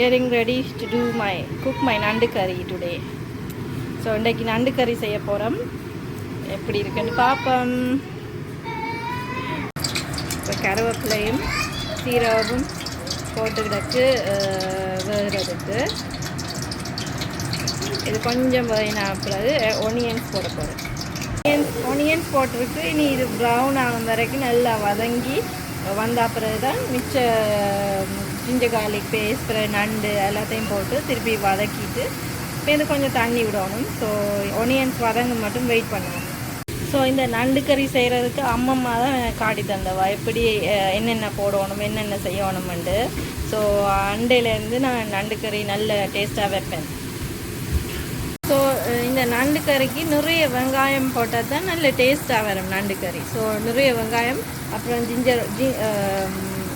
getting ready to do my cook my நண்டு curry today so இன்றைக்கு நண்டு கறி செய்ய போகிறோம் எப்படி இருக்குன்னு பார்ப்போம். இப்போ கருவேப்பிலையும் சீரகமும் போட்டுக்கிடக்கு வேறதுக்கு இது கொஞ்சம் வேணா பிறகு ஒனியன்ஸ் போட போகிறேன் ஒனியன்ஸ் ஒனியன்ஸ் போட்டிருக்கு. இனி இது ப்ரௌன் ஆகும் வரைக்கும் நல்லா வதங்கி வந்த பிறகு தான் மிச்ச ஜிஞ்சர் கார்லிக் பேஸ்ட் நண்டு எல்லாத்தையும் போட்டு திருப்பி வதக்கிட்டு இப்போ இது கொஞ்சம் தண்ணி விடணும். ஸோ ஒனியன்ஸ் வதங்க மட்டும் வெயிட் பண்ணணும். ஸோ இந்த நண்டு கறி செய்கிறதுக்கு அம்மம்மா தான் காட்டி தந்தவா. எப்படி என்னென்ன போடணும் என்னென்ன செய்யணுமெண்டு ஸோ அண்டையிலேருந்து நான் நண்டு கறி நல்ல டேஸ்ட்டாக வைப்பேன். ஸோ இந்த நண்டு கறிக்கு நிறைய வெங்காயம் போட்டால் தான் நல்ல டேஸ்ட்டாக வரும் நண்டு கறி. ஸோ நிறைய வெங்காயம் அப்புறம் ஜிஞ்சர் ஜி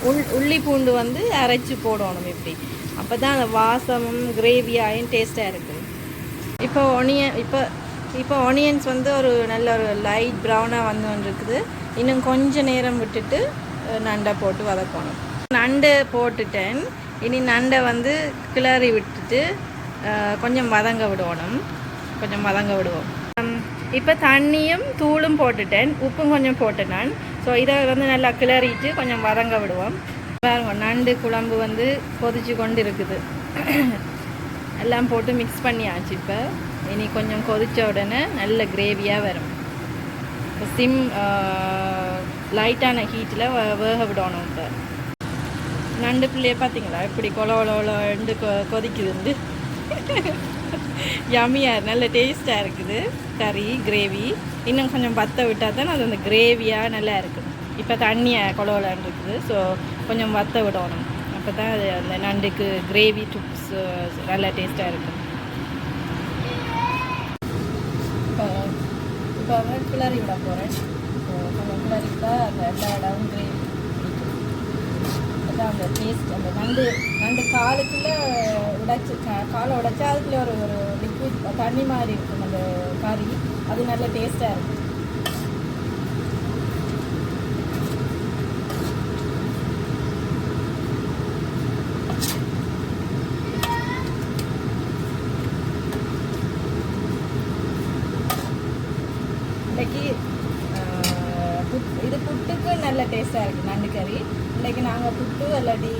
உள் உள்ளி பூண்டு வந்து அரைச்சி போடணும் இப்படி. அப்போ தான் அந்த வாசமும் கிரேவியாயும் டேஸ்ட்டாக இருக்குது இப்போ ஒனியன் இப்போ இப்போ ஒனியன்ஸ் வந்து ஒரு நல்ல ஒரு லைட் ப்ரௌனாக வந்து வந்துருக்குது. இன்னும் கொஞ்சம் நேரம் விட்டுட்டு நண்டை போட்டு வதக்கணும். நண்டு போட்டுட்டேன். இனி நண்டை வந்து கிளறி விட்டுட்டு கொஞ்சம் வதங்க விடணும். கொஞ்சம் வதங்க விடுவோம். இப்போ தண்ணியும் தூளும் போட்டுட்டேன். உப்பும் கொஞ்சம் போட்டேன் நான். ஸோ இதை வந்து நல்லா கிளறிட்டு கொஞ்சம் வதங்க விடுவோம். பாருங்க நண்டு குழம்பு வந்து கொதிச்சு கொண்டு இருக்குது எல்லாம் போட்டு மிக்ஸ் பண்ணியாச்சு இப்போ. இனி கொஞ்சம் கொதித்த உடனே நல்ல கிரேவியாக வரும். இப்போ சிம் லைட்டான ஹீட்டில் வேக விடணும் இப்போ. நண்டு பிள்ளைய பார்த்தீங்களா? இப்படி கொல கொல கொலண்டு கொ கொதிக்குதுண்டு யம்மியாக நல்ல டேஸ்ட்டாக இருக்குது. கறி கிரேவி இன்னும் கொஞ்சம் பற்ற விட்டால் தான் அது அந்த கிரேவியாக நல்லா இருக்குது இப்போ தண்ணியை கொலவலான் இருக்குது. ஸோ கொஞ்சம் வத்த விடணும். அப்போ தான் அது அந்த நண்டுக்கு கிரேவி டுப்ஸ் நல்லா டேஸ்ட்டாக இருக்கும். இப்போ இப்போ வந்து கிளறி விட போகிறேன் ஸோ கொஞ்சம் கிளறிட்டா அந்த எல்லா இடமும் கிரேவி அந்த டேஸ்ட் அந்த நண்டு நண்டு காலுக்குள்ளே உடைச்சி காலை உடைச்சா அதுக்குள்ளே ஒரு ஒரு லிக்விட் தண்ணி மாதிரி இருக்கும் அந்த கறி. அது நல்ல டேஸ்ட்டாக இருக்கும். இன்னைக்கு புட் இது புட்டுக்கு நல்ல டேஸ்ட்டாக இருக்குது நண்டு கறி. இன்றைக்கி நாங்கள் புட்டு இல்லாட்டி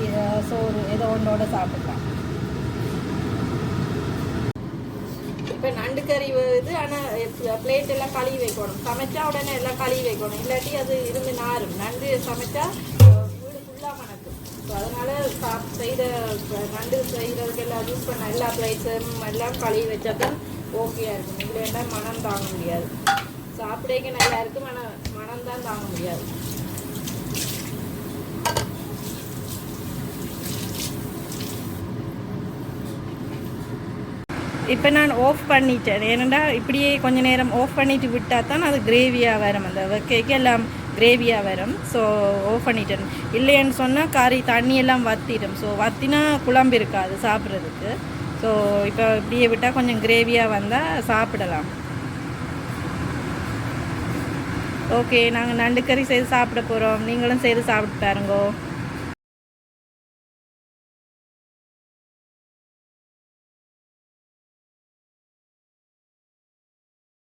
சோறு ஏதோ ஒன்றோட சாப்பிட்டோம் இப்போ நண்டு கறி இது ஆனால் பிளேட் எல்லாம் கழுவி வைக்கணும். சமைச்சா உடனே எல்லாம் கழுவி வைக்கணும். இல்லாட்டி அது இருந்து நாரும். நண்டு சமைச்சா வீடு ஃபுல்லாக மணக்கும். ஸோ அதனால் சா செய்த நண்டு செய்கிறதுக்கு எல்லாம் யூஸ் பண்ண எல்லா பிளேட்ஸும் எல்லாம் கழுவி வச்சா தான் ஓகேயாக இருக்கும். இல்லைன்னா மனம் தாங்க முடியாது. சாப்பிடக்க நல்லா இருக்கும் ஆனால் மனம் தான் தாங்க முடியாது. இப்போ நான் ஆஃப் பண்ணிட்டேன். ஏனெண்டா இப்படியே கொஞ்ச நேரம் ஆஃப் பண்ணிட்டு விட்டால் தான் அது கிரேவியாக வரும். அந்த கேக்கு எல்லாம் கிரேவியாக வரும். ஸோ ஆஃப் பண்ணிட்டேன். இல்லைன்னு சொன்னால் கறி தண்ணி எல்லாம் வத்திடும். ஸோ வத்தினா குழம்பு இருக்காது சாப்பிட்றதுக்கு. ஸோ இப்போ இப்படியே விட்டால் கொஞ்சம் கிரேவியாக வந்தால் சாப்பிடலாம். ஓகே நாங்கள் நண்டு கறி செய்து சாப்பிட போகிறோம் நீங்களும் செய்து சாப்பிட்டு பாருங்கோ.